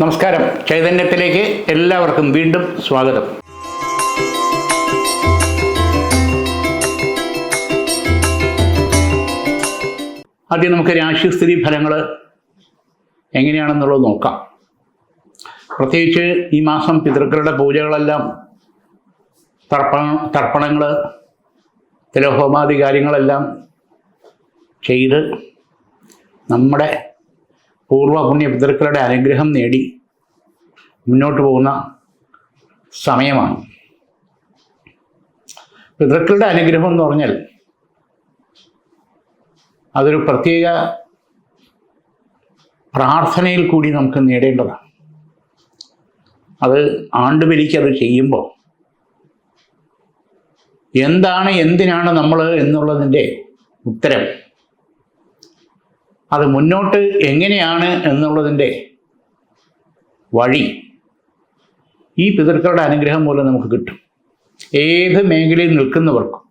നമസ്കാരം. ചൈതന്യത്തിലേക്ക് എല്ലാവർക്കും വീണ്ടും സ്വാഗതം. ആദ്യം നമുക്ക് രാശിസ്ഥിതി ഫലങ്ങൾ എങ്ങനെയാണെന്നുള്ളത് നോക്കാം. പ്രത്യേകിച്ച് ഈ മാസം പിതൃക്കളുടെ പൂജകളെല്ലാം തർപ്പണ തർപ്പണങ്ങൾ തിലഹോമാദി കാര്യങ്ങളെല്ലാം ചെയ്ത് നമ്മുടെ പൂർവ പുണ്യ പിതൃക്കളുടെ അനുഗ്രഹം നേടി മുന്നോട്ട് പോകുന്ന സമയമാണ്. പിതൃക്കളുടെ അനുഗ്രഹം എന്ന് പറഞ്ഞാൽ അതൊരു പ്രത്യേക പ്രാർത്ഥനയിൽ കൂടി നമുക്ക് നേടേണ്ടതാണ്. അത് ആണ്ടുബലിക്ക് അത് ചെയ്യുമ്പോൾ എന്താണ് എന്തിനാണ് നമ്മൾ എന്നുള്ളതിന്റെ ഉത്തരം അത് മുന്നോട്ട് എങ്ങനെയാണ് എന്നുള്ളതിന്റെ വഴി ഈ പിതൃക്കളുടെ അനുഗ്രഹം മൂലം നമുക്ക് കിട്ടും. ഏത് മേഖലയിൽ നിൽക്കുന്നവർക്കും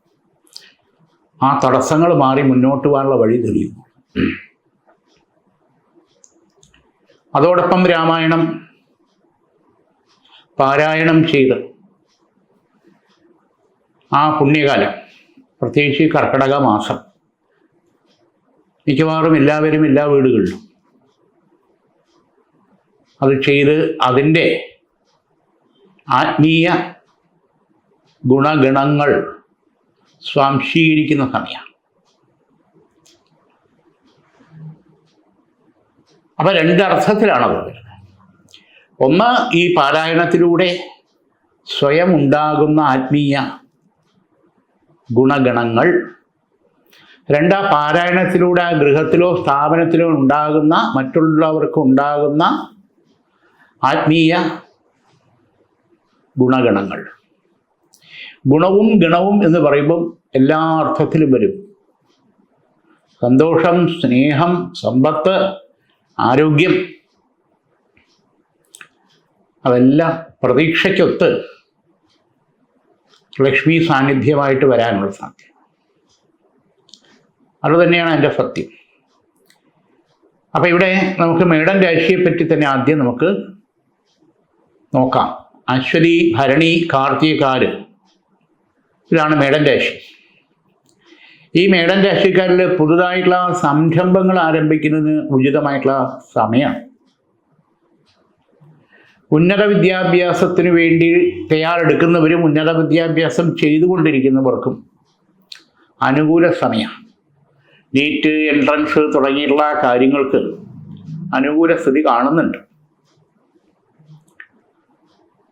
ആ തടസ്സങ്ങൾ മാറി മുന്നോട്ട് പോകാനുള്ള വഴി തെളിയുന്നു അതോടൊപ്പം രാമായണം പാരായണം ചെയ്ത് ആ പുണ്യകാലം പ്രത്യേകിച്ച് കർക്കിടക മാസം മിക്കവാറും എല്ലാവരും എല്ലാ വീടുകളിലും. അത് ചെയ്ത് അതിന്റെ ആത്മീയ ഗുണഗണങ്ങൾ സ്വാംശീകരിക്കുന്ന സമയമാണ് അപ്പം രണ്ടർത്ഥത്തിലാണത് ഒന്ന് ഈ പാരായണത്തിലൂടെ സ്വയം ഉണ്ടാകുന്ന ആത്മീയ ഗുണഗണങ്ങൾ രണ്ടാ പാരായണത്തിലൂടെ ആ ഗൃഹത്തിലോ സ്ഥാപനത്തിലോ ഉണ്ടാകുന്ന മറ്റുള്ളവർക്ക് ഉണ്ടാകുന്ന ആത്മീയ ഗുണഗണങ്ങൾ. ഗുണവും ഗണവും എന്ന് പറയുമ്പം എല്ലാ അർത്ഥത്തിലും വരും. സന്തോഷം സ്നേഹം സമ്പത്ത് ആരോഗ്യം അതെല്ലാം പ്രതീക്ഷയ്ക്കൊത്ത് ലക്ഷ്മി സാന്നിധ്യമായിട്ട് വരാനുള്ള സാധ്യത. അതുതന്നെയാണ് എന്റെ സത്യം. അപ്പം ഇവിടെ നമുക്ക് മേടൻ രാശിയെ പറ്റി തന്നെ ആദ്യം നമുക്ക് നോക്കാം. അശ്വതി ഭരണി കാർത്തികക്കാര് ഇതാണ് മേടൻ രാശി. ഈ മേടൻ രാശിക്കാരിൽ പുതുതായിട്ടുള്ള സംരംഭങ്ങൾ ആരംഭിക്കുന്നതിന് ഉചിതമായിട്ടുള്ള സമയമാണ്. ഉന്നത വിദ്യാഭ്യാസത്തിന് വേണ്ടി തയ്യാറെടുക്കുന്നവരും ഉന്നത വിദ്യാഭ്യാസം ചെയ്തുകൊണ്ടിരിക്കുന്നവർക്കും അനുകൂല സമയമാണ്. നീറ്റ് എൻട്രൻസ് തുടങ്ങിയിട്ടുള്ള കാര്യങ്ങൾക്ക് അനുകൂല സ്ഥിതി കാണുന്നുണ്ട്.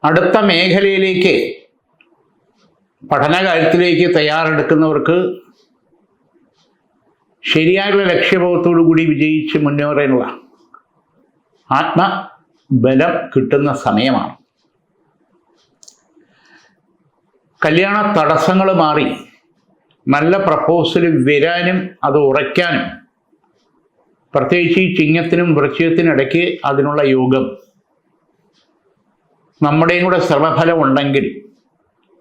അടുത്ത മേഖലയിലേക്ക് പഠനകാര്യത്തിലേക്ക് തയ്യാറെടുക്കുന്നവർക്ക് ശരിയായുള്ള ലക്ഷ്യബോധത്തോടു കൂടി വിജയിച്ച് മുന്നേറാനുള്ള ആത്മബലം കിട്ടുന്ന സമയമാണ്. കല്യാണ തടസ്സങ്ങൾ മാറി നല്ല പ്രപ്പോസൽ വരാനും അത് ഉറയ്ക്കാനും. പ്രത്യേകിച്ച് ഈ ചിങ്ങത്തിനും വൃശ്ചികത്തിനും ഇടയ്ക്ക് അതിനുള്ള യോഗം. നമ്മുടെയും കൂടെ ശ്രമഫലം ഉണ്ടെങ്കിൽ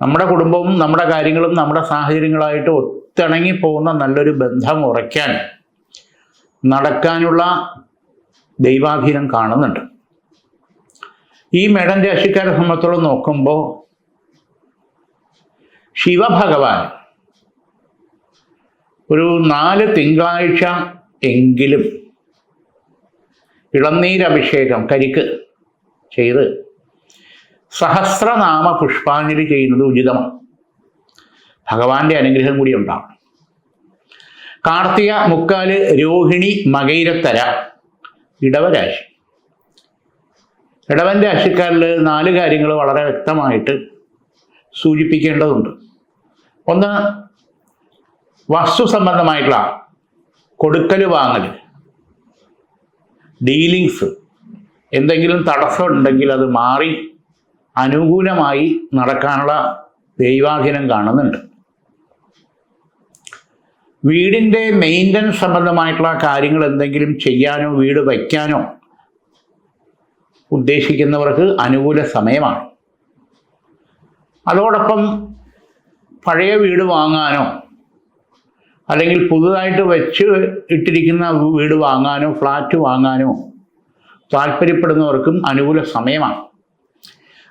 നമ്മുടെ കുടുംബവും നമ്മുടെ കാര്യങ്ങളും നമ്മുടെ സാഹചര്യങ്ങളായിട്ട് ഒത്തിണങ്ങി പോകുന്ന നല്ലൊരു ബന്ധം ഉറയ്ക്കാൻ നടക്കാനുള്ള ദൈവാധീനം കാണുന്നുണ്ട്. ഈ മേടൻ രാശിക്കാരെ സംബന്ധിച്ചോളം നോക്കുമ്പോൾ ശിവഭഗവാൻ ഒരു നാല് തിങ്കളാഴ്ച എങ്കിലും ഇളനീരഭിഷേകം കരിക്ക് ചെയ്ത് സഹസ്രനാമ പുഷ്പാഞ്ജലി ചെയ്യുന്നത് ഉചിതമാണ്. ഭഗവാന്റെ അനുഗ്രഹം കൂടി ഉണ്ടാവും കാർത്തിക മുക്കാൽ രോഹിണി മകൈരത്തര ഇടവരാശി. ഇടവൻ രാശിക്കാരിൽ നാല് കാര്യങ്ങൾ വളരെ വ്യക്തമായിട്ട് സൂചിപ്പിക്കേണ്ടതുണ്ട്. ഒന്ന് വസ്തു സംബന്ധമായിട്ടുള്ള കൊടുക്കൽ വാങ്ങൽ ഡീലിങ്സ് എന്തെങ്കിലും തടസ്സം ഉണ്ടെങ്കിൽ അത് മാറി അനുകൂലമായി നടക്കാനുള്ള ദൈവാധീനം കാണുന്നുണ്ട്. വീടിന്റെ മെയിന്റനൻസ് സംബന്ധമായിട്ടുള്ള കാര്യങ്ങൾ എന്തെങ്കിലും ചെയ്യാനോ വീട് വയ്ക്കാനോ ഉദ്ദേശിക്കുന്നവർക്ക് അനുകൂല സമയമാണ്. അതോടൊപ്പം പഴയ വീട് വാങ്ങാനോ അല്ലെങ്കിൽ പുതുതായിട്ട് വെച്ച് ഇട്ടിരിക്കുന്ന വീട് വാങ്ങാനോ ഫ്ലാറ്റ് വാങ്ങാനോ താല്പര്യപ്പെടുന്നവർക്കും അനുകൂല സമയമാണ്.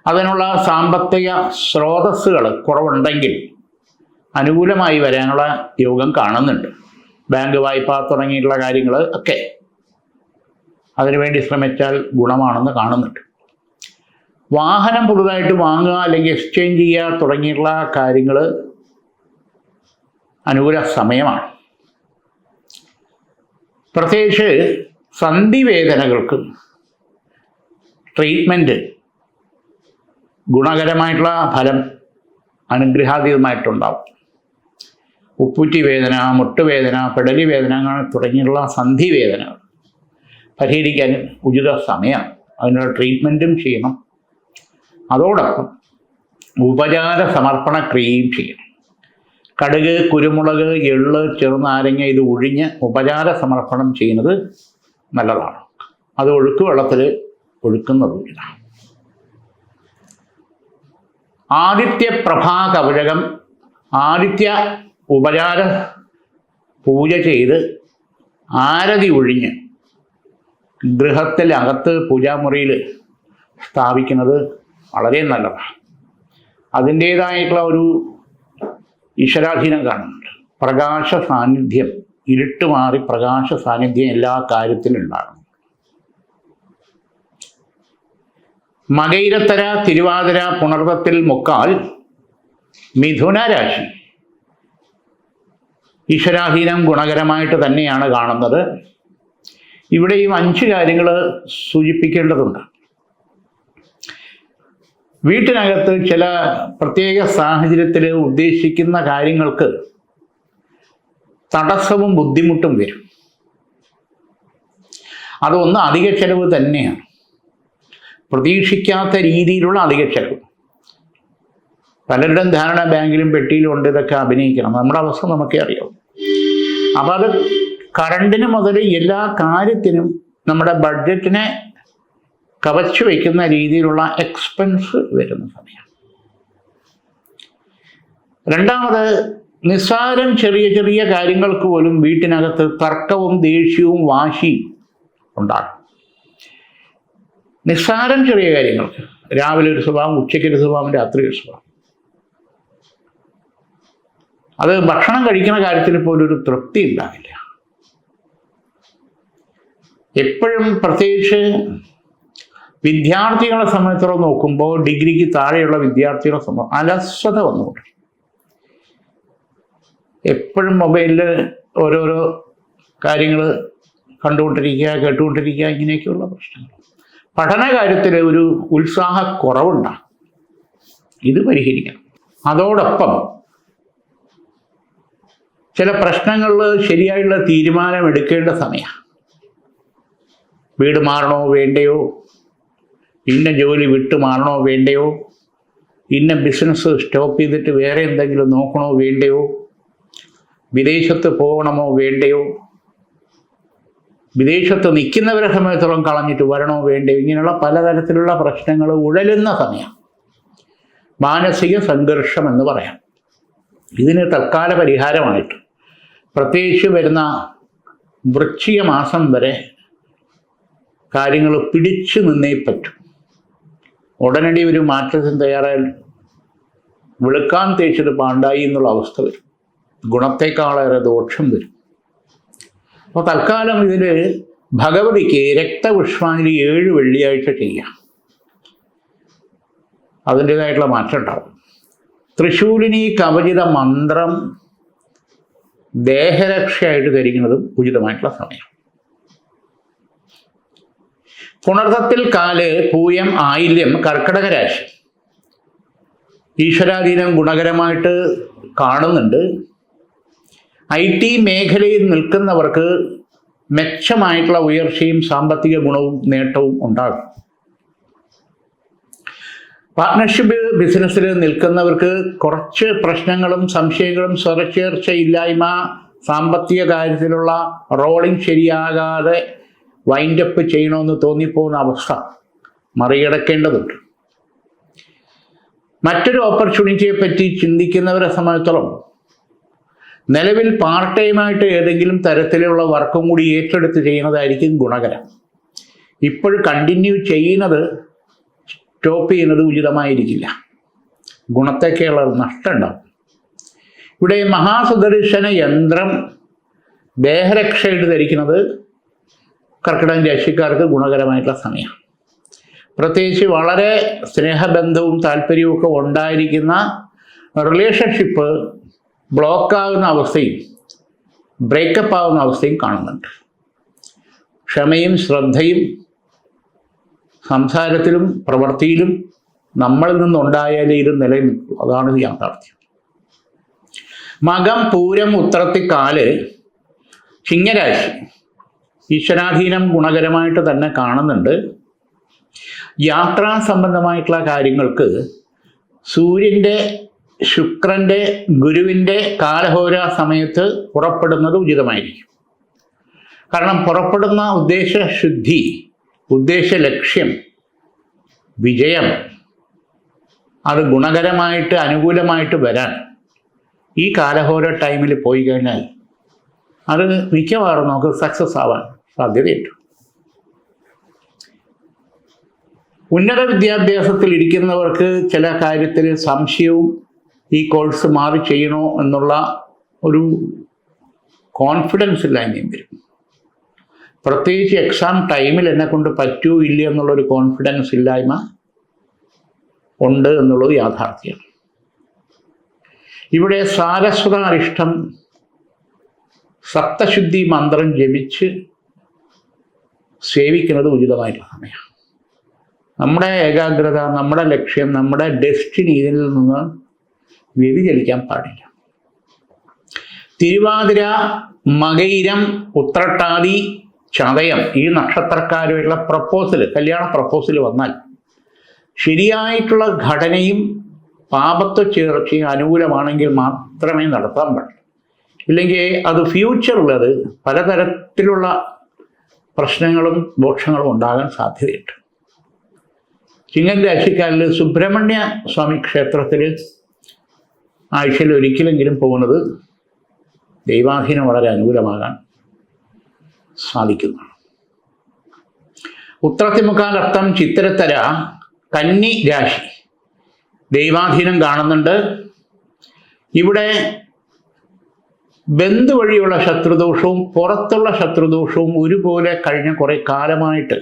അതിനുള്ള സാമ്പത്തിക സ്രോതസ്സുകൾ കുറവുണ്ടെങ്കിൽ അനുകൂലമായി വരാനുള്ള യോഗം കാണുന്നുണ്ട്. ബാങ്ക് വായ്പ തുടങ്ങിയിട്ടുള്ള കാര്യങ്ങൾ ഒക്കെ അതിനുവേണ്ടി ശ്രമിച്ചാൽ ഗുണമാണെന്ന് കാണുന്നുണ്ട്. വാഹനം പുതുതായിട്ട് വാങ്ങുക അല്ലെങ്കിൽ എക്സ്ചേഞ്ച് ചെയ്യുക തുടങ്ങിയിട്ടുള്ള കാര്യങ്ങൾ അനുകൂല സമയമാണ്. പ്രത്യേകിച്ച് സന്ധിവേദനകൾക്ക് ട്രീറ്റ്മെന്റ് ഗുണകരമായിട്ടുള്ള ഫലം അനുഗ്രഹാതീതമായിട്ടുണ്ടാവും. ഉപ്പുറ്റി വേദന മുട്ടുവേദന പെടലി വേദന തുടങ്ങിയുള്ള സന്ധി വേദനകൾ പരിഹരിക്കാൻ ഉചിത സമയമാണ്. അതിനുള്ള ട്രീറ്റ്മെന്റും ചെയ്യണം. അതോടൊപ്പം ഉപചാര സമർപ്പണ ക്രിയയും ചെയ്യണം. കടുക് കുരുമുളക് എള്ള് ചെറുനാരങ്ങ ഇത് ഒഴിഞ്ഞ് ഉപചാര സമർപ്പണം ചെയ്യുന്നത് നല്ലതാണ്. അത് ഒഴുക്ക് വെള്ളത്തിൽ ഒഴുക്കുന്നത് ആദിത്യ പ്രഭാ കവചകം ആദിത്യ ഉപചാര പൂജ ചെയ്ത് ആരതി ഒഴിഞ്ഞ് ഗൃഹത്തിൽ അകത്ത് പൂജാമുറിയിൽ സ്ഥാപിക്കുന്നത് വളരെ നല്ലതാണ്. അതിന്റേതായിട്ടുള്ള ഒരു ഈശ്വരാധീനം കാണുന്നുണ്ട്. പ്രകാശ സാന്നിധ്യം ഇരുട്ട് മാറി പ്രകാശ സാന്നിധ്യം എല്ലാ കാര്യത്തിലും ഉണ്ടാകണം മകയിരത്തര തിരുവാതിര പുണർവത്തിൽ മുക്കാൽ മിഥുന രാശി ഈശ്വരാധീനം ഗുണകരമായിട്ട് തന്നെയാണ് കാണുന്നത്. ഇവിടെയും അഞ്ച് കാര്യങ്ങൾ സൂചിപ്പിക്കേണ്ടതുണ്ട്. വീട്ടിനകത്ത് ചില പ്രത്യേക സാഹചര്യത്തിൽ ഉദ്ദേശിക്കുന്ന കാര്യങ്ങൾക്ക് തടസ്സവും ബുദ്ധിമുട്ടും വരും. അതൊന്ന് അധിക ചെലവ് തന്നെയാണ്. പ്രതീക്ഷിക്കാത്ത രീതിയിലുള്ള അധിക ചെലവ്. പലരുടെയും ധാരണ ബാങ്കിലും പെട്ടിയിലും ഉണ്ട് ഇതൊക്കെ അഭിനയിക്കണം. നമ്മുടെ അവസ്ഥ നമുക്കേ അറിയാം അപ്പോൾ അത് കറണ്ടിന് മുതൽ എല്ലാ കാര്യത്തിനും നമ്മുടെ ബഡ്ജറ്റിനെ കവച്ചു വയ്ക്കുന്ന രീതിയിലുള്ള എക്സ്പെൻസ് വരുന്ന സമയം. രണ്ടാമത് നിസ്സാരം ചെറിയ ചെറിയ കാര്യങ്ങൾക്ക് പോലും വീട്ടിനകത്ത് തർക്കവും ദേഷ്യവും വാശി ഉണ്ടാകും. നിസ്സാരം ചെറിയ കാര്യങ്ങൾക്ക് രാവിലെ ഒരു സ്വഭാവം ഉച്ചയ്ക്ക് ഒരു സ്വഭാവം രാത്രി ഒരു സ്വഭാവം. അത് ഭക്ഷണം കഴിക്കുന്ന കാര്യത്തിൽ പോലും ഒരു തൃപ്തി ഉണ്ടാവില്ല. എപ്പോഴും പ്രത്യേകിച്ച് വിദ്യാർത്ഥികളെ സംബന്ധിച്ചിടത്തോളം നോക്കുമ്പോൾ ഡിഗ്രിക്ക് താഴെയുള്ള വിദ്യാർത്ഥികളെ സംബന്ധിച്ച് അലസ്വത വന്നുകൊണ്ട് എപ്പോഴും മൊബൈലിൽ ഓരോരോ കാര്യങ്ങൾ കണ്ടുകൊണ്ടിരിക്കുക കേട്ടുകൊണ്ടിരിക്കുക ഇങ്ങനെയൊക്കെയുള്ള പ്രശ്നങ്ങൾ. പഠന കാര്യത്തിൽ ഒരു ഉത്സാഹക്കുറവുണ്ടാകും ഇത് പരിഹരിക്കണം. അതോടൊപ്പം ചില പ്രശ്നങ്ങളിൽ ശരിയായുള്ള തീരുമാനം എടുക്കേണ്ട സമയമാണ് വീട് മാറണോ വേണ്ടയോ ഇന്ന ജോലി വിട്ടു മാറണോ വേണ്ടയോ? ഇന്ന ബിസിനസ് സ്റ്റോപ്പ് ചെയ്തിട്ട് വേറെ എന്തെങ്കിലും നോക്കണോ വേണ്ടയോ? വിദേശത്ത് പോകണമോ വേണ്ടയോ? വിദേശത്ത് നിൽക്കുന്നവരെ സമയത്തോളം കളഞ്ഞിട്ട് വരണോ വേണ്ടയോ? ഇങ്ങനെയുള്ള പലതരത്തിലുള്ള പ്രശ്നങ്ങൾ ഉഴലുന്ന സമയം. മാനസിക സംഘർഷം എന്ന് പറയാം. ഇതിന് തൽക്കാല പരിഹാരമായിട്ട് പ്രത്യേകിച്ച് വരുന്ന വൃശ്ചിക മാസം വരെ കാര്യങ്ങൾ പിടിച്ചു നിന്നേ പറ്റും. ഉടനടി ഒരു മാട്രിക്സിന് തയ്യാറായാൽ വെളുക്കാൻ തേച്ചത് പാണ്ടായി എന്നുള്ള അവസ്ഥ വരും. ഗുണത്തെക്കാളേറെ ദോഷം വരും. അപ്പോൾ തൽക്കാലം ഇതിൽ ഭഗവതിക്ക് രക്തപുഷ്പാഞ്ജലി ഏഴ് വെള്ളിയാഴ്ച ചെയ്യാം. അതിന്റേതായിട്ടുള്ള മാറ്റം ഉണ്ടാവും. തൃശൂലിനി കവചിത മന്ത്രം ദേഹരക്ഷയായിട്ട് ധരിക്കുന്നതും ഉചിതമായിട്ടുള്ള സമയം. പുണർത്തത്തിൽ കാൽ പൂയം ആയില്യം കർക്കടക രാശി. ഈശ്വരാധീനം ഗുണകരമായിട്ട് കാണുന്നുണ്ട്. ഐ ടി മേഖലയിൽ നിൽക്കുന്നവർക്ക് മെച്ചമായിട്ടുള്ള ഉയർച്ചയും സാമ്പത്തിക ഗുണവും നേട്ടവും ഉണ്ടാകും. പാർട്ട്ണർഷിപ്പ് ബിസിനസ്സിൽ നിൽക്കുന്നവർക്ക് കുറച്ച് പ്രശ്നങ്ങളും സംശയങ്ങളും സ്വരച്ചേർച്ചയില്ലായ്മ സാമ്പത്തിക കാര്യത്തിലുള്ള റോളിംഗ് ശരിയാകാതെ വൈൻഡപ്പ് ചെയ്യണമെന്ന് തോന്നിപ്പോകുന്ന അവസ്ഥ മറികടക്കേണ്ടതുണ്ട്. മറ്റൊരു ഓപ്പർച്യൂണിറ്റിയെ പറ്റി ചിന്തിക്കുന്നവരെ സംബന്ധിച്ചിടത്തോളം നിലവിൽ പാർട്ട് ടൈമായിട്ട് ഏതെങ്കിലും തരത്തിലുള്ള വർക്കും കൂടി ഏറ്റെടുത്ത് ചെയ്യുന്നതായിരിക്കും ഗുണകരം. ഇപ്പോൾ കണ്ടിന്യൂ ചെയ്യുന്നത് സ്റ്റോപ്പ് ചെയ്യുന്നത് ഉചിതമായിരിക്കില്ല. ഗുണത്തേക്കുള്ള നഷ്ടമുണ്ടാവും. ഇവിടെ മഹാസുദർശന യന്ത്രം ദേഹരക്ഷയിട്ട് ധരിക്കുന്നത് കർക്കിടകം രാശിക്കാർക്ക് ഗുണകരമായിട്ടുള്ള സമയം. പ്രത്യേകിച്ച് വളരെ സ്നേഹബന്ധവും താല്പര്യവും ഒക്കെ ഉണ്ടായിരിക്കുന്ന റിലേഷൻഷിപ്പ് ബ്ലോക്ക് ബ്ലോക്കാകുന്ന അവസ്ഥയും ബ്രേക്കപ്പ് ആകുന്ന അവസ്ഥയും കാണുന്നുണ്ട്. ക്ഷമയും ശ്രദ്ധയും സംസാരത്തിലും പ്രവൃത്തിയിലും നമ്മളിൽ നിന്നുണ്ടായാലേ ഇത് നിലനിൽക്കൂ. അതാണ് യാഥാർത്ഥ്യം. മകം പൂരം ഉത്രത്തിക്കാൽ ചിങ്ങരാശി. ഈശ്വരാധീനം ഗുണകരമായിട്ട് തന്നെ കാണുന്നുണ്ട്. യാത്രാ സംബന്ധമായിട്ടുള്ള കാര്യങ്ങൾക്ക് സൂര്യന്റെ ശുക്രന്റെ ഗുരുവിന്റെ കാലഹോര സമയത്ത് പുറപ്പെടുന്നത് ഉചിതമായിരിക്കും. കാരണം പുറപ്പെടുന്ന ഉദ്ദേശശുദ്ധി ഉദ്ദേശ ലക്ഷ്യം വിജയം അത് ഗുണകരമായിട്ട് അനുകൂലമായിട്ട് വരാൻ ഈ കാലഹോര ടൈമിൽ പോയി കഴിഞ്ഞാൽ അത് മിക്കവാറും നമുക്ക് സക്സസ് ആവാൻ സാധ്യതയുണ്ട്. ഉന്നത വിദ്യാഭ്യാസത്തിൽ ഇരിക്കുന്നവർക്ക് ചില കാര്യത്തിൽ സംശയവും ഈ കോഴ്സ് മാറി ചെയ്യണോ എന്നുള്ള ഒരു കോൺഫിഡൻസ് ഇല്ലായ്മയും വരും. പ്രത്യേകിച്ച് എക്സാം ടൈമിൽ എന്നെ കൊണ്ട് പറ്റൂ ഇല്ല എന്നുള്ളൊരു കോൺഫിഡൻസ് ഇല്ലായ്മ ഉണ്ട് എന്നുള്ളത് യാഥാർത്ഥ്യമാണ്. ഇവിടെ സാരസ്വത അരിഷ്ടം സപ്തശുദ്ധി മന്ത്രം ജപിച്ച് സേവിക്കുന്നത് ഉചിതമായിട്ടുള്ള സമയമാണ് നമ്മുടെ ഏകാഗ്രത നമ്മുടെ ലക്ഷ്യം നമ്മുടെ ഡെസ്റ്റിനി ഇതിൽ നിന്ന് വ്യതിചലിക്കാൻ പാടില്ല. തിരുവാതിര മകയിരം ഉത്രട്ടാതി ചതയം ഈ നക്ഷത്രക്കാരുമായിട്ടുള്ള പ്രപ്പോസൽ കല്യാണ പ്രപ്പോസൽ വന്നാൽ ശരിയായിട്ടുള്ള ഘടനയും പാപത്വ ചേർച്ചയും അനുകൂലമാണെങ്കിൽ മാത്രമേ നടത്താൻ പാടുള്ളൂ. ഇല്ലെങ്കിൽ അത് ഫ്യൂച്ചറിലത് പലതരത്തിലുള്ള പ്രശ്നങ്ങളും ദോഷങ്ങളും ഉണ്ടാകാൻ സാധ്യതയുണ്ട്. ചിങ്ങൻ രാശിക്കാരിൽ സുബ്രഹ്മണ്യ സ്വാമി ക്ഷേത്രത്തിൽ ആഴ്ചയിൽ ഒരിക്കലെങ്കിലും പോകുന്നത് ദൈവാധീനം വളരെ അനുകൂലമാകാൻ സാധിക്കുന്നതാണ്. ഉത്രത്തിമുക്കാൽ അർത്ഥം ചിത്തിരത്തര കന്നി രാശി ദൈവാധീനം കാണുന്നുണ്ട്. ഇവിടെ ബന്ധു വഴിയുള്ള ശത്രുദോഷവും പുറത്തുള്ള ശത്രുദോഷവും ഒരുപോലെ കഴിഞ്ഞ കുറേ കാലമായിട്ട്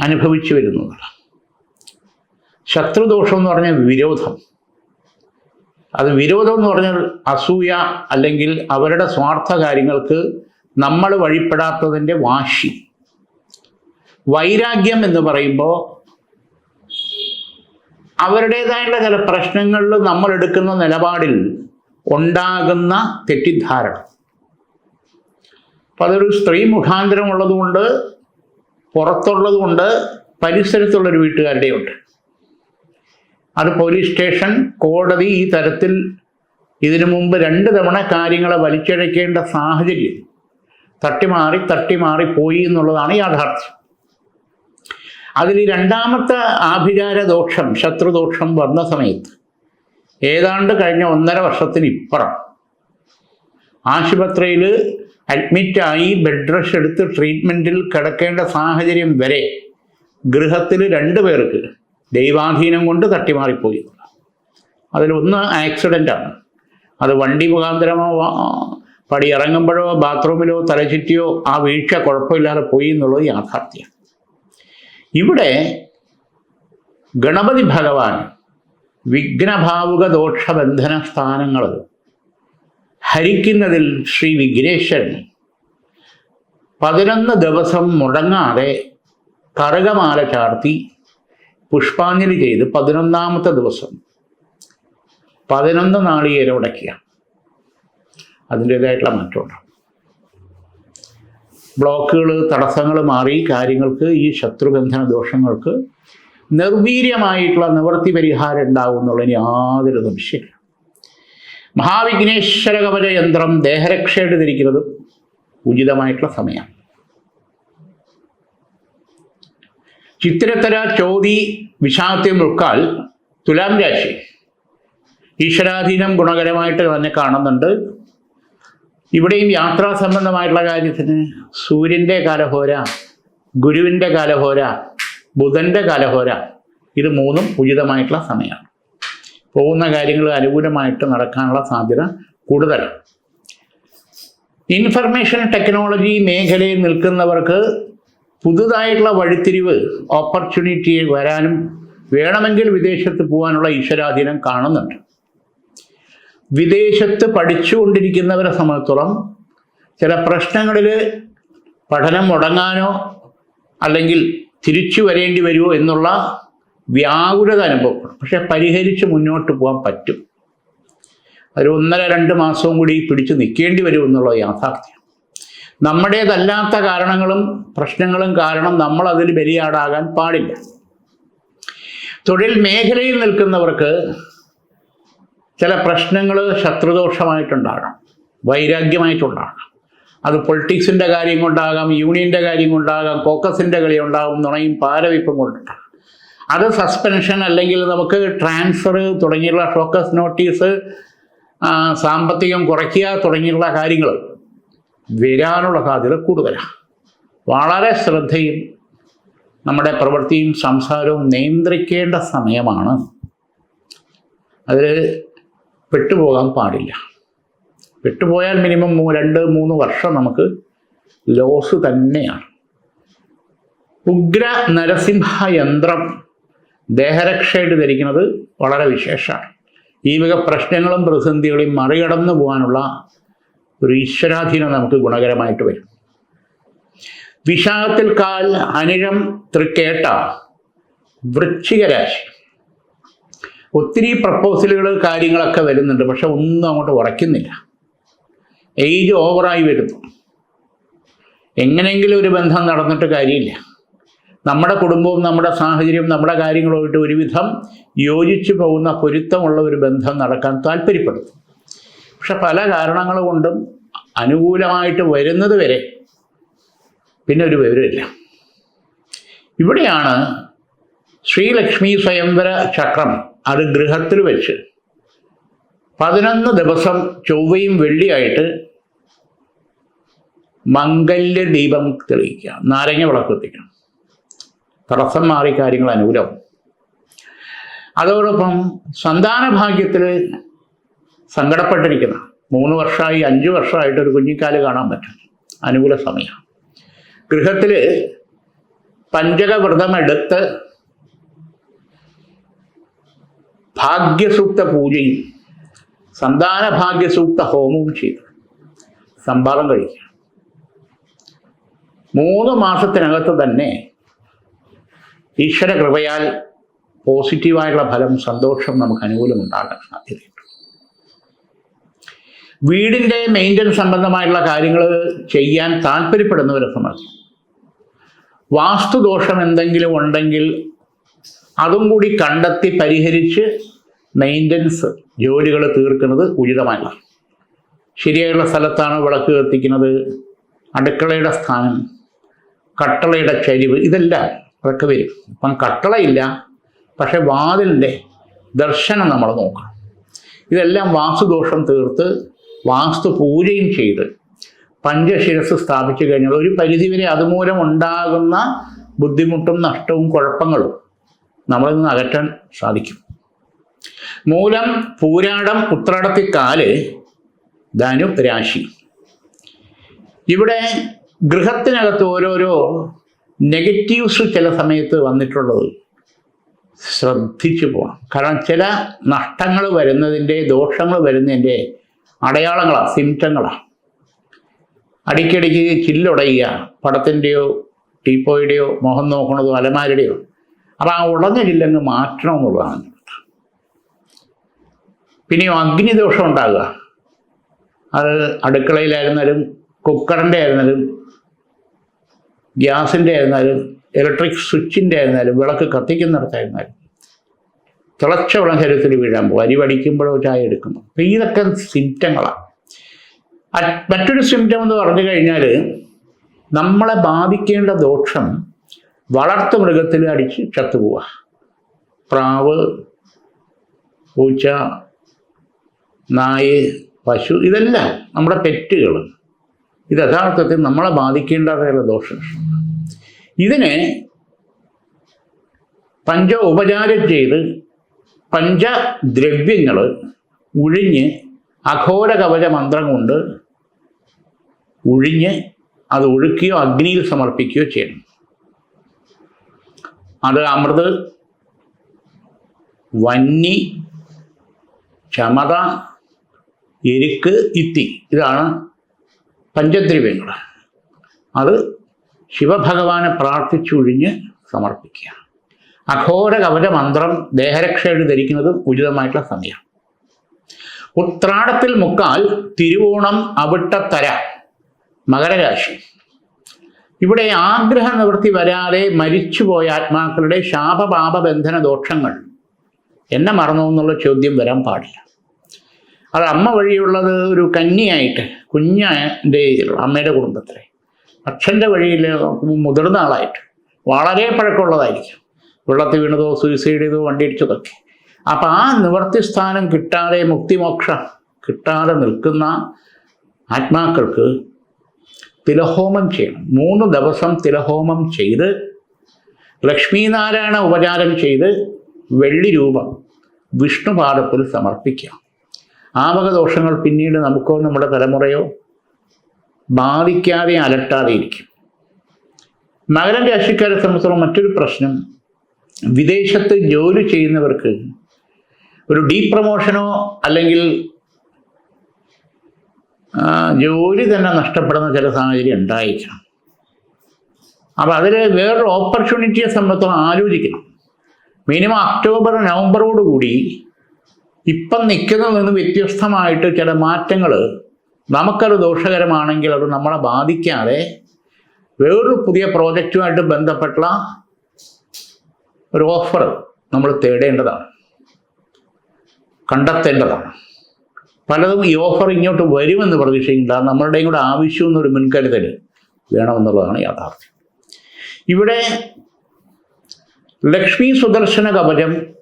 അനുഭവിച്ചു വരുന്നതാണ്. ശത്രുദോഷം എന്ന് പറഞ്ഞാൽ വിരോധം. അത് വിരോധം എന്ന് പറഞ്ഞാൽ അസൂയ അല്ലെങ്കിൽ അവരുടെ സ്വാർത്ഥ കാര്യങ്ങൾക്ക് നമ്മൾ വഴിപ്പെടാത്തതിന്റെ വാശി. വൈരാഗ്യം എന്ന് പറയുമ്പോൾ അവരുടേതായുള്ള ചില പ്രശ്നങ്ങളിൽ നമ്മൾ എടുക്കുന്ന നിലപാടിൽ ഉണ്ടാകുന്ന തെറ്റിദ്ധാരണ. അപ്പം അതൊരു സ്ത്രീ മുഖാന്തരം ഉള്ളതുകൊണ്ട് പുറത്തുള്ളതുകൊണ്ട് പരിസരത്തുള്ളൊരു വീട്ടുകാരുടെയുണ്ട്. അത് പോലീസ് സ്റ്റേഷൻ കോടതി ഈ തരത്തിൽ ഇതിനു മുമ്പ് രണ്ട് തവണ കാര്യങ്ങളെ വലിച്ചഴക്കേണ്ട സാഹചര്യം. തട്ടിമാറി തട്ടിമാറി പോയി എന്നുള്ളതാണ് യാഥാർത്ഥ്യം. അതിൽ രണ്ടാമത്തെ ആഭിചാര ദോഷം ശത്രുദോഷം വന്ന സമയത്ത് ഏതാണ്ട് കഴിഞ്ഞ ഒന്നര വർഷത്തിന് ഇപ്പുറം. ആശുപത്രിയിൽ അഡ്മിറ്റായി ബെഡ് റഷ് എടുത്ത് ട്രീറ്റ്മെന്റിൽ കിടക്കേണ്ട സാഹചര്യം വരെ ഗൃഹത്തിൽ രണ്ട് പേർക്ക് ദൈവാധീനം കൊണ്ട് തട്ടിമാറിപ്പോയി. അതിലൊന്ന് ആക്സിഡന്റാണ് അത് വണ്ടി മുഖാന്തരമോ പടി ഇറങ്ങുമ്പോഴോ ബാത്റൂമിലോ തലചുറ്റിയോ ആ വീഴ്ച കുഴപ്പമില്ലാതെ പോയി എന്നുള്ളത് യാഥാർത്ഥ്യം. ഇവിടെ ഗണപതി ഭഗവാൻ വിഘ്നഭാവുക ദോഷബന്ധന സ്ഥാനങ്ങൾ ഹരിക്കുന്നതിൽ ശ്രീ വിഘ്നേശ്വരൻ പതിനൊന്ന് ദിവസം മുടങ്ങാതെ കറുകമാല ചാർത്തി പുഷ്പാഞ്ജലി ചെയ്ത് പതിനൊന്നാമത്തെ ദിവസം പതിനൊന്ന് നാളികേരം ഉടയ്ക്കുക. അതിന്റേതായിട്ടുള്ള മാറ്റമുണ്ട്. ബ്ലോക്കുകൾ തടസ്സങ്ങൾ മാറി കാര്യങ്ങൾക്ക് ഈ ശത്രുബന്ധന ദോഷങ്ങൾക്ക് നിർവീര്യമായിട്ടുള്ള നിവൃത്തി പരിഹാരം ഉണ്ടാവും എന്നുള്ളതിന് യാതൊരു സംശയമില്ല. മഹാവിഘ്നേശ്വര കവച യന്ത്രം ദേഹരക്ഷയായിട്ട് ധരിക്കുന്നത് ഉചിതമായിട്ടുള്ള സമയമാണ്. ചിത്തിരത്തര ചോതി വിഷാദത്തെ മുക്കാൽ തുലാം രാശി ഈശ്വരാധീനം ഗുണകരമായിട്ട് തന്നെ കാണുന്നുണ്ട്. ഇവിടെയും യാത്രാ സംബന്ധമായിട്ടുള്ള കാര്യത്തിന് സൂര്യന്റെ കാലഹോര ഗുരുവിന്റെ കാലഹോര ബുധന്റെ കലഹോര. ഇത് മൂന്നും ഉചിതമായിട്ടുള്ള സമയമാണ്. പോകുന്ന കാര്യങ്ങൾ അനുകൂലമായിട്ട് നടക്കാനുള്ള സാധ്യത കൂടുതലാണ്. ഇൻഫർമേഷൻ ടെക്നോളജി മേഖലയിൽ നിൽക്കുന്നവർക്ക് പുതുതായിട്ടുള്ള വഴിത്തിരിവ് ഓപ്പർച്യൂണിറ്റി വരാനും വേണമെങ്കിൽ വിദേശത്ത് പോകാനുള്ള ഈശ്വരാധീനം കാണുന്നുണ്ട്. വിദേശത്ത് പഠിച്ചുകൊണ്ടിരിക്കുന്നവരെ സംബന്ധിച്ചോളം ചില പ്രശ്നങ്ങളിൽ പഠനം മുടങ്ങാനോ അല്ലെങ്കിൽ തിരിച്ചു വരേണ്ടി വരുമോ എന്നുള്ള വ്യാകുലത അനുഭവപ്പെടും. പക്ഷെ പരിഹരിച്ച് മുന്നോട്ട് പോകാൻ പറ്റും. ഒരു ഒന്നര രണ്ട് മാസവും കൂടി പിടിച്ചു നിൽക്കേണ്ടി വരും എന്നുള്ള യാഥാർത്ഥ്യം. നമ്മുടേതല്ലാത്ത കാരണങ്ങളും പ്രശ്നങ്ങളും കാരണം നമ്മൾ അതിൽ ബലിയാടാകാൻ പാടില്ല. തൊഴിൽ മേഖലയിൽ നിൽക്കുന്നവർക്ക് ചില പ്രശ്നങ്ങൾ ശത്രുദോഷമായിട്ടുണ്ടാകണം വൈരാഗ്യമായിട്ടുണ്ടാകാം അത് പൊളിറ്റിക്സിന്റെ കാര്യം കൊണ്ടാകാം യൂണിയന്റെ കാര്യം കൊണ്ടാകാം കോക്കസിന്റെ കളി ഉണ്ടാകും നുണയും പാരവിപ്പും കൊണ്ടിട്ടാണ് അത് സസ്പെൻഷൻ അല്ലെങ്കിൽ നമുക്ക് ട്രാൻസ്ഫർ തുടങ്ങിയുള്ള ഫോക്കസ് നോട്ടീസ് സാമ്പത്തികം കുറയ്ക്കുക തുടങ്ങിയുള്ള കാര്യങ്ങൾ വരാനുള്ള സാധ്യത കൂടുതലാണ് വളരെ ശ്രദ്ധയും നമ്മുടെ പ്രവൃത്തിയും സംസാരവും നിയന്ത്രിക്കേണ്ട സമയമാണ്. അതിൽ പെട്ടുപോകാൻ പാടില്ല. പെട്ടുപോയാൽ മിനിമം രണ്ട് മൂന്ന് വർഷം നമുക്ക് ലോസ് തന്നെയാണ്. ഉഗ്ര നരസിംഹ യന്ത്രം ദേഹരക്ഷയായിട്ട് ധരിക്കുന്നത് വളരെ വിശേഷമാണ്. ഈ വക പ്രശ്നങ്ങളും പ്രതിസന്ധികളെയും മറികടന്നു പോകാനുള്ള ഒരു ഈശ്വരാധീനം നമുക്ക് ഗുണകരമായിട്ട് വരും. വിശാഖത്തിൽ കാൽ അനിഴം തൃക്കേട്ട വൃശ്ചിക രാശി. ഒത്തിരി പ്രപ്പോസലുകൾ കാര്യങ്ങളൊക്കെ വരുന്നുണ്ട്. പക്ഷെ ഒന്നും അങ്ങോട്ട് ഉറയ്ക്കുന്നില്ല. ഏജ് ഓവറായി വരുന്നു. എങ്ങനെയെങ്കിലും ഒരു ബന്ധം നടന്നിട്ട് കാര്യമില്ല. നമ്മുടെ കുടുംബവും നമ്മുടെ സാഹചര്യവും നമ്മുടെ കാര്യങ്ങളുമായിട്ട് ഒരുവിധം യോജിച്ചു പോകുന്ന പൊരുത്തമുള്ള ഒരു ബന്ധം നടക്കാൻ താല്പര്യപ്പെടുന്നു. പക്ഷെ പല കാരണങ്ങൾ കൊണ്ടും അനുകൂലമായിട്ട് വരുന്നത് വരെ പിന്നെ ഒരു വിവരമില്ല. ഇവിടെയാണ് ശ്രീലക്ഷ്മി സ്വയംവര ചക്രം അത് ഗൃഹത്തിൽ വെച്ച് പതിനൊന്ന് ദിവസം ചൊവ്വയും വെള്ളിയായിട്ട് മംഗല്യ ദീപം തെളിയിക്കുക. നാരങ്ങ വിളക്ക് എത്തിക്കണം തടസ്സം മാറി കാര്യങ്ങൾ അനുകൂലം അതോടൊപ്പം സന്താന ഭാഗ്യത്തിൽ സങ്കടപ്പെട്ടിരിക്കുന്ന മൂന്ന് വർഷമായി അഞ്ച് വർഷമായിട്ട് ഒരു കുഞ്ഞിക്കാൽ കാണാൻ പറ്റും. അനുകൂല സമയം. ഗൃഹത്തിൽ പഞ്ചകവ്രതം എടുത്ത് ഭാഗ്യസൂക്ത പൂജയും സന്താന ഭാഗ്യസൂക്ത ഹോമവും ചെയ്തു. സംഭാവം കഴിക്കുക മൂന്ന് മാസത്തിനകത്ത് തന്നെ ഈശ്വര കൃപയാൽ പോസിറ്റീവായുള്ള ഫലം സന്തോഷം നമുക്ക് അനുകൂലമുണ്ടാകാൻ സാധ്യതയുണ്ട്. വീടിന്റെ മെയിന്റനൻസ് സംബന്ധമായിട്ടുള്ള കാര്യങ്ങൾ ചെയ്യാൻ താല്പര്യപ്പെടുന്നവരെ സംബന്ധിച്ച് വാസ്തുദോഷം എന്തെങ്കിലും ഉണ്ടെങ്കിൽ അതും കൂടി കണ്ടെത്തി പരിഹരിച്ച് മെയിന്റനൻസ് ജോലികൾ തീർക്കുന്നത് ഉചിതമല്ല ശരിയായുള്ള സ്ഥലത്താണ് വിളക്ക് കത്തിക്കുന്നത്. അടുക്കളയുടെ സ്ഥാനം കട്ടളയുടെ ചരിവ് ഇതെല്ലാം അതൊക്കെ വരും. അപ്പം കട്ടളയില്ല പക്ഷെ വാതിലിന്റെ ദർശനം നമ്മൾ നോക്കണം. ഇതെല്ലാം വാസ്തുദോഷം തീർത്ത് വാസ്തു പൂജയും ചെയ്ത് പഞ്ചശിരസ് സ്ഥാപിച്ചു കഴിഞ്ഞാൽ ഒരു പരിധിവരെ അതുമൂലം ഉണ്ടാകുന്ന ബുദ്ധിമുട്ടും നഷ്ടവും കുഴപ്പങ്ങളും നമ്മളിൽ നിന്ന് അകറ്റാൻ സാധിക്കും. മൂലം പൂരാടം ഉത്രാടത്തിക്കാൽ ധനു രാശി. ഇവിടെ ഗൃഹത്തിനകത്ത് ഓരോരോ നെഗറ്റീവ്സ് ചില സമയത്ത് വന്നിട്ടുള്ളത് ശ്രദ്ധിച്ചു പോകണം കാരണം ചില നഷ്ടങ്ങൾ വരുന്നതിന്റെ ദോഷങ്ങൾ വരുന്നതിന്റെ അടയാളങ്ങളാണ് സിംറ്റങ്ങളാണ് അടിക്കടിക്ക് ചില്ലുടയുക പടത്തിന്റെയോ ടീപ്പോയുടെയോ മുഖം നോക്കണതോ അലമാരുടെയോ അപ്പം ആ ഉടഞ്ഞ ചില്ലങ്ങ് മാറ്റണം എന്നുള്ളതാണ്. പിന്നെയോ അഗ്നിദോഷം ഉണ്ടാകുക. അത് അടുക്കളയിലായിരുന്നാലും കുക്കറിന്റെ ആയിരുന്നാലും ഗ്യാസിന്റെ ആയിരുന്നാലും ഇലക്ട്രിക് സ്വിച്ചിന്റെ ആയിരുന്നാലും വിളക്ക് കത്തിക്കുന്നിടത്തായിരുന്നാലും തിളച്ച വെള്ളം ശരീരത്തിൽ വീഴാൻ പോകും. അരി വടിക്കുമ്പോഴോ ചായ എടുക്കുമ്പോൾ. അപ്പം ഇതൊക്കെ സിംറ്റങ്ങളാണ് മറ്റൊരു സിംറ്റം എന്ന് പറഞ്ഞു കഴിഞ്ഞാൽ നമ്മളെ ബാധിക്കേണ്ട ദോഷം വളർത്തു മൃഗത്തിൽ അടിച്ച് ചത്തുപോവുക പ്രാവ് പൂച്ച നായ് പശു ഇതെല്ലാം നമ്മുടെ പെറ്റുകൾ ഇത് യഥാർത്ഥത്തിൽ നമ്മളെ ബാധിക്കേണ്ടതായുള്ള ദോഷം ഇതിനെ പഞ്ച ഉപചാരം ചെയ്ത് പഞ്ചദ്രവ്യങ്ങൾ ഉഴിഞ്ഞ് അഘോര കവച മന്ത്രം കൊണ്ട് ഉഴിഞ്ഞ് അത് ഒഴുക്കുകയോ അഗ്നിയിൽ സമർപ്പിക്കുകയോ ചെയ്യണം. അത് അമൃത് വന്നി ചമത എരുക്ക് ഇത്തി. ഇതാണ് പഞ്ചദ്രവ്യങ്ങൾ അത് ശിവഭഗവാനെ പ്രാർത്ഥിച്ചൊഴിഞ്ഞ് സമർപ്പിക്കുക. അഘോര കവച മന്ത്രം ദേഹരക്ഷയുടെ ധരിക്കുന്നതും ഉചിതമായിട്ടുള്ള സമയമാണ് ഉത്രാടത്തിൽ മുക്കാൽ തിരുവോണം അവിട്ടത്തര മകരരാശി. ഇവിടെ ആഗ്രഹ നിവൃത്തി വരാതെ മരിച്ചുപോയ ആത്മാക്കളുടെ ശാപപാപ ബന്ധന ദോഷങ്ങൾ എന്നെ മറന്നു എന്നുള്ള ചോദ്യം വരാൻ പാടില്ല. അത് അമ്മ വഴിയുള്ളത് ഒരു കന്യായിട്ട് കുഞ്ഞിന്റെ അമ്മയുടെ കുടുംബത്തിലെ. അച്ഛന്റെ വഴിയിൽ മുതിർന്ന ആളായിട്ട്. വളരെ പഴക്കമുള്ളതായിരിക്കും. വെള്ളത്തിൽ വീണതോ സൂയിസൈഡ് ചെയ്തോ വണ്ടി അടിച്ചതൊക്കെ അപ്പം ആ നിവർത്തി സ്ഥാനം കിട്ടാതെ മുക്തിമോക്ഷം കിട്ടാതെ നിൽക്കുന്ന ആത്മാക്കൾക്ക് തിലഹോമം ചെയ്യണം. മൂന്ന് ദിവസം തിലഹോമം ചെയ്ത് ലക്ഷ്മീനാരായണ ഉപചാരം ചെയ്ത് വെള്ളി രൂപം വിഷ്ണുപാദത്തിൽ സമർപ്പിക്കുക ആ വക ദോഷങ്ങൾ പിന്നീട് നമുക്കോ നമ്മുടെ തലമുറയോ ബാധിക്കാതെ അലട്ടാതെ ഇരിക്കും. മകരം രാശിക്കാരെ സംബന്ധിച്ചുള്ള മറ്റൊരു പ്രശ്നം വിദേശത്ത് ജോലി ചെയ്യുന്നവർക്ക് ഒരു ഡീ പ്രമോഷനോ അല്ലെങ്കിൽ ജോലി തന്നെ നഷ്ടപ്പെടുന്ന ചില സാഹചര്യം ഉണ്ടായിരിക്കണം അപ്പം അതിൽ വേറൊരു ഓപ്പർച്യൂണിറ്റിയെ സംബന്ധിച്ചോളം ആലോചിക്കണം. മിനിമം ഒക്ടോബർ നവംബറോട് കൂടി ഇപ്പം നിൽക്കുന്നതിൽ നിന്ന് വ്യത്യസ്തമായിട്ട് ചില മാറ്റങ്ങൾ നമുക്കത് ദോഷകരമാണെങ്കിൽ അത് നമ്മളെ ബാധിക്കാതെ വേറൊരു പുതിയ പ്രോജക്റ്റുമായിട്ട് ബന്ധപ്പെട്ട ഒരു ഓഫർ നമ്മൾ തേടേണ്ടതാണ്. കണ്ടെത്തേണ്ടതാണ്. പലതും ഈ ഓഫർ ഇങ്ങോട്ട് വരുമെന്ന് പ്രതീക്ഷിക്കേണ്ട നമ്മളുടെയും കൂടെ ആവശ്യം എന്നൊരു മുൻകരുതൽ വേണമെന്നുള്ളതാണ് യാഥാർത്ഥ്യം. ഇവിടെ ലക്ഷ്മി സുദർശന കവചം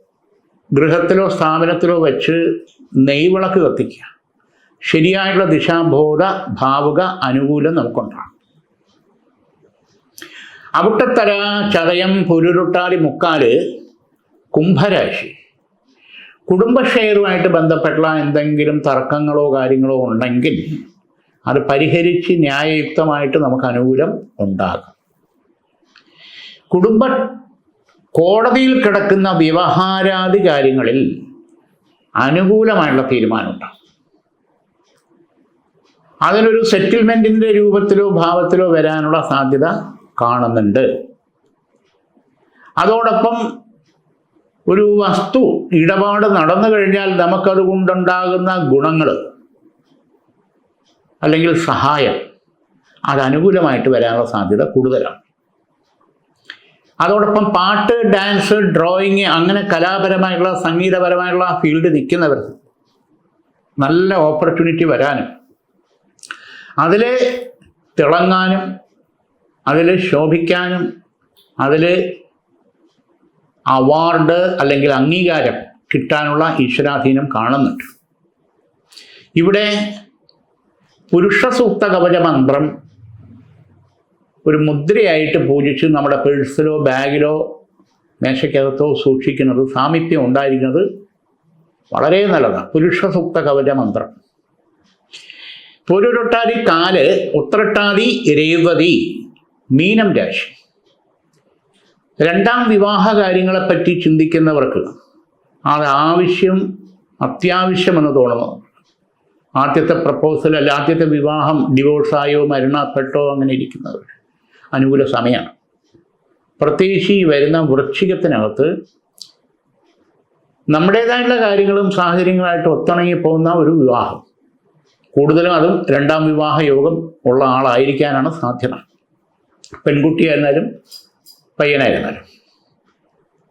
ഗൃഹത്തിലോ സ്ഥാപനത്തിലോ വെച്ച് നെയ്വിളക്ക് കത്തിക്കുക. ശരിയായിട്ടുള്ള ദിശാബോധ ഭാവുക അനുകൂലം നമുക്കുണ്ടാകും. അവിട്ടത്തര ചതയം പുരുരുട്ടാതി മുക്കാൽ കുംഭരാശി. കുടുംബ ഷെയറുമായിട്ട് ബന്ധപ്പെട്ട എന്തെങ്കിലും തർക്കങ്ങളോ കാര്യങ്ങളോ ഉണ്ടെങ്കിൽ അത് പരിഹരിച്ച് ന്യായയുക്തമായിട്ട് നമുക്ക് അനുകൂലം ഉണ്ടാകും. കുടുംബ കോടതിയിൽ കിടക്കുന്ന വ്യവഹാരാദി കാര്യങ്ങളിൽ അനുകൂലമായുള്ള തീരുമാനമുണ്ടാകും. അതിനൊരു സെറ്റിൽമെന്റിന്റെ രൂപത്തിലോ ഭാവത്തിലോ വരാനുള്ള സാധ്യത കാണുന്നുണ്ട്. അതോടൊപ്പം ഒരു വസ്തു ഇടപാട് നടന്നു കഴിഞ്ഞാൽ നമുക്കത് കൊണ്ടുണ്ടാകുന്ന ഗുണങ്ങൾ അല്ലെങ്കിൽ സഹായം അത് അനുകൂലമായിട്ട് വരാനുള്ള സാധ്യത കൂടുതലാണ്. അതോടൊപ്പം പാട്ട് ഡാൻസ് ഡ്രോയിങ് അങ്ങനെ കലാപരമായുള്ള സംഗീതപരമായുള്ള ഫീൽഡ് നിൽക്കുന്നവർ നല്ല ഓപ്പർച്യൂണിറ്റി വരാനും അതിൽ തിളങ്ങാനും അതിൽ ശോഭിക്കാനും അതിൽ അവാർഡ് അല്ലെങ്കിൽ അംഗീകാരം കിട്ടാനുള്ള ഈശ്വരാധീനം കാണുന്നുണ്ട്. ഇവിടെ പുരുഷ സൂക്ത കവച മന്ത്രം ഒരു മുദ്രയായിട്ട് പൂജിച്ച് നമ്മുടെ പേഴ്സിലോ ബാഗിലോ മേശയ്ക്കകത്തോ സൂക്ഷിക്കുന്നത് സാമീപ്യം ഉണ്ടായിരിക്കുന്നത് വളരെ നല്ലതാണ്. പുരുഷ സൂക്ത കവച മന്ത്രം. പൊരുരൊട്ടാതി കാൽ ഉത്രട്ടാതി രേവതി മീനം രാശി. രണ്ടാം വിവാഹ കാര്യങ്ങളെപ്പറ്റി ചിന്തിക്കുന്നവർക്ക് അത് ആവശ്യം അത്യാവശ്യമെന്ന് തോന്നുന്നു. ആദ്യത്തെ പ്രപ്പോസൽ അല്ല ആദ്യത്തെ വിവാഹം ഡിവോഴ്സായോ മരണപ്പെട്ടോ അങ്ങനെ ഇരിക്കുന്നവർ. അനുകൂല സമയമാണ്. പ്രത്യേകിച്ച് ഈ വരുന്ന വൃക്ഷികത്തിനകത്ത് നമ്മുടേതായിട്ടുള്ള കാര്യങ്ങളും സാഹചര്യങ്ങളായിട്ട് ഒത്തിണങ്ങി പോകുന്ന ഒരു വിവാഹം. കൂടുതലും അതും രണ്ടാം വിവാഹ യോഗം ഉള്ള ആളായിരിക്കാനാണ് സാധ്യത. പെൺകുട്ടിയായിരുന്നാലും പയ്യനായിരുന്നാലും.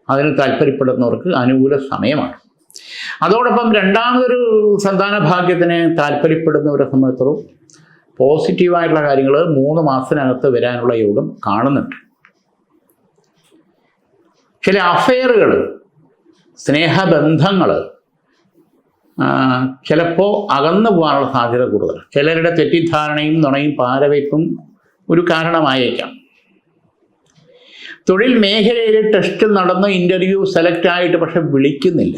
അതിന് താല്പര്യപ്പെടുന്നവർക്ക് അനുകൂല സമയമാണ്. അതോടൊപ്പം രണ്ടാമതൊരു സന്താന ഭാഗ്യത്തിന് താല്പര്യപ്പെടുന്നവരെ സംബന്ധിച്ചിടത്തോളം പോസിറ്റീവായിട്ടുള്ള കാര്യങ്ങൾ മൂന്ന് മാസത്തിനകത്ത് വരാനുള്ള യോഗം കാണുന്നുണ്ട്. ചില അഫെയറുകൾ സ്നേഹബന്ധങ്ങൾ ചിലപ്പോൾ അകന്നു പോകാനുള്ള സാധ്യത കൂടുതൽ ചിലരുടെ തെറ്റിദ്ധാരണയും നുണയും പാരവയ്പ്പും ഒരു കാരണമായേക്കാം. തൊഴിൽ മേഖലയിൽ ടെസ്റ്റ് നടന്ന് ഇന്റർവ്യൂ സെലക്ട് ആയിട്ട് പക്ഷെ വിളിക്കുന്നില്ല.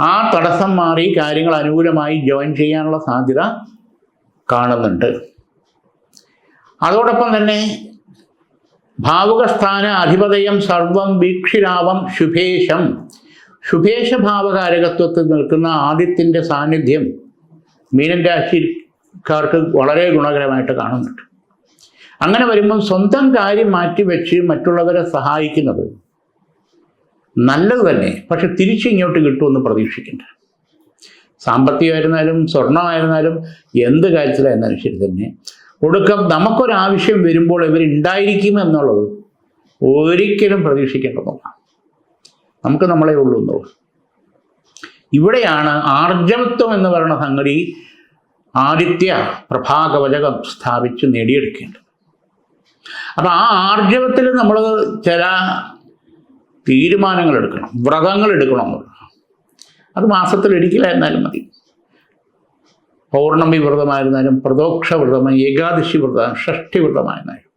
ആ തടസ്സം മാറി കാര്യങ്ങൾ അനുകൂലമായി ജോയിൻ ചെയ്യാനുള്ള സാധ്യത കാണുന്നുണ്ട്. അതോടൊപ്പം തന്നെ ഭാവുകസ്ഥാന അധിപതയം സർവം വീക്ഷിരാവം ശുഭേശം. ഭാവകാരകത്വത്തിൽ നിൽക്കുന്ന ആദിത്യന്റെ സാന്നിധ്യം മീനൻ രാശിക്കാർക്ക് വളരെ ഗുണകരമായിട്ട് കാണുന്നുണ്ട്. അങ്ങനെ വരുമ്പം സ്വന്തം കാര്യം മാറ്റി മാറ്റിവെച്ച് മറ്റുള്ളവരെ സഹായിക്കുന്നത് നല്ലത് തന്നെ പക്ഷെ തിരിച്ചിങ്ങോട്ട് കിട്ടുമെന്ന് പ്രതീക്ഷിക്കേണ്ട. സാമ്പത്തികമായിരുന്നാലും സ്വർണമായിരുന്നാലും എന്ത് കാര്യത്തിലായിരുന്നാലും ശരി തന്നെ ഒടുക്കം നമുക്കൊരാവശ്യം വരുമ്പോൾ ഇവരുണ്ടായിരിക്കും എന്നുള്ളത് ഒരിക്കലും പ്രതീക്ഷിക്കേണ്ടതൊന്നാണ് നമുക്ക് നമ്മളെ ഉള്ളൂ എന്നുള്ളത് ഇവിടെയാണ് ആർജവത്വം എന്ന് പറയുന്ന സംഗതി ആദിത്യ പ്രഭാകവചകം സ്ഥാപിച്ച് നേടിയെടുക്കേണ്ടത്. അപ്പം ആ ആർജവത്തിൽ നമ്മൾ ചില തീരുമാനങ്ങൾ എടുക്കണം വ്രതങ്ങൾ എടുക്കണം എന്നുള്ളത്. അത് മാസത്തിൽ ഒരിക്കലായിരുന്നാലും മതി. പൗർണമി വ്രതമായിരുന്നാലും പ്രദോക്ഷ വ്രതം ഏകാദശി വ്രതം ഷഷ്ടി വ്രതമായിരുന്നാലും.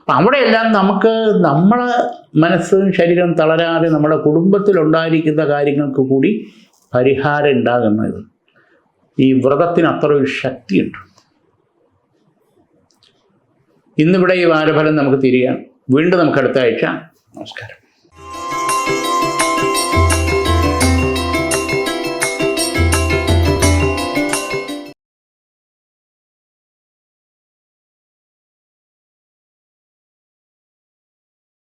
അപ്പം അവിടെയെല്ലാം നമുക്ക് നമ്മളെ മനസ്സും ശരീരം തളരാതെ നമ്മുടെ കുടുംബത്തിലുണ്ടായിരിക്കുന്ന കാര്യങ്ങൾക്ക് കൂടി പരിഹാരം ഉണ്ടാകുന്നത് ഈ വ്രതത്തിന് അത്ര ഒരു ശക്തിയുണ്ട്. ഇന്നിവിടെ ഈ വാരഫലം നമുക്ക് തിരിയാം. വീണ്ടും നമുക്ക് അടുത്ത ആഴ്ച. നമസ്കാരം.